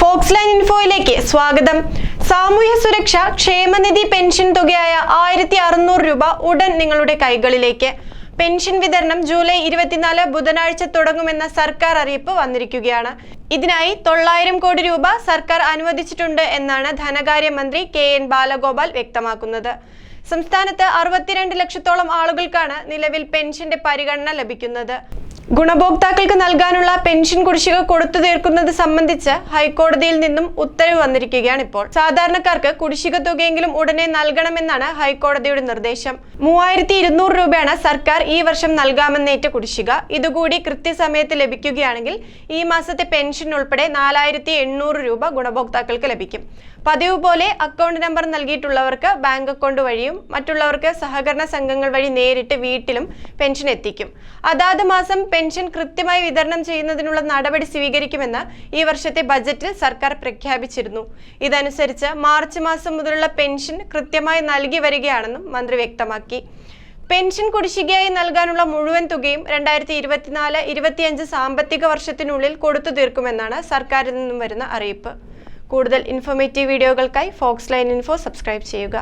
Fox line ഇൻഫോയിലേക്ക് സ്വാഗതം. സാമൂഹ്യ സുരക്ഷ ക്ഷേമനിധി പെൻഷൻ തുകയായ ആയിരത്തി അറുന്നൂറ് രൂപ ഉടൻ നിങ്ങളുടെ കൈകളിലേക്ക്. പെൻഷൻ വിതരണം ജൂലൈ ഇരുപത്തിനാല് ബുധനാഴ്ച തുടങ്ങുമെന്ന സർക്കാർ അറിയിപ്പ് വന്നിരിക്കുകയാണ്. ഇതിനായി തൊള്ളായിരം കോടി രൂപ സർക്കാർ അനുവദിച്ചിട്ടുണ്ട് എന്നാണ് ധനകാര്യമന്ത്രി കെ എൻ ബാലഗോപാൽ വ്യക്തമാക്കുന്നത്. സംസ്ഥാനത്ത് അറുപത്തിരണ്ട് ലക്ഷത്തോളം ആളുകൾക്കാണ് നിലവിൽ പെൻഷന്റെ പരിഗണന ലഭിക്കുന്നത്. ഗുണഭോക്താക്കൾക്ക് നൽകാനുള്ള പെൻഷൻ കുടിശ്ശിക കൊടുത്തു തീർക്കുന്നത് സംബന്ധിച്ച് ഹൈക്കോടതിയിൽ നിന്നും ഉത്തരവ് വന്നിരിക്കുകയാണ് ഇപ്പോൾ. സാധാരണക്കാർക്ക് കുടിശ്ശിക തുകയെങ്കിലും ഉടനെ നൽകണമെന്നാണ് ഹൈക്കോടതിയുടെ നിർദ്ദേശം. മൂവായിരത്തി ഇരുന്നൂറ് രൂപയാണ് സർക്കാർ ഈ വർഷം നൽകാമെന്നേറ്റ കുടിശ്ശിക. ഇതുകൂടി കൃത്യസമയത്ത് ലഭിക്കുകയാണെങ്കിൽ ഈ മാസത്തെ പെൻഷൻ ഉൾപ്പെടെ നാലായിരത്തി രൂപ ഗുണഭോക്താക്കൾക്ക് ലഭിക്കും. പതിവ് പോലെ അക്കൗണ്ട് നമ്പർ നൽകിയിട്ടുള്ളവർക്ക് ബാങ്ക് അക്കൗണ്ട് വഴിയും മറ്റുള്ളവർക്ക് സഹകരണ സംഘങ്ങൾ വഴി നേരിട്ട് വീട്ടിലും പെൻഷൻ എത്തിക്കും. അതാത് മാസം പെൻഷൻ കൃത്യമായി വിതരണം ചെയ്യുന്നതിനുള്ള നടപടി സ്വീകരിക്കുമെന്ന് ഈ വർഷത്തെ ബജറ്റിൽ സർക്കാർ പ്രഖ്യാപിച്ചിരുന്നു. ഇതനുസരിച്ച് മാർച്ച് മാസം മുതലുള്ള പെൻഷൻ കൃത്യമായി നൽകി വരികയാണെന്നും മന്ത്രി വ്യക്തമാക്കി. പെൻഷൻ കുടിശ്ശികയായി നൽകാനുള്ള മുഴുവൻ തുകയും രണ്ടായിരത്തി ഇരുപത്തിനാല് ഇരുപത്തിയഞ്ച് സാമ്പത്തിക വർഷത്തിനുള്ളിൽ കൊടുത്തു തീർക്കുമെന്നാണ് സർക്കാരിൽ നിന്നും വരുന്ന അറിയിപ്പ്. കൂടുതൽ ഇൻഫോർമേറ്റീവ് വീഡിയോകൾക്കായി ഫോക്സ് ലൈൻ ഇൻഫോ സബ്സ്ക്രൈബ് ചെയ്യുക.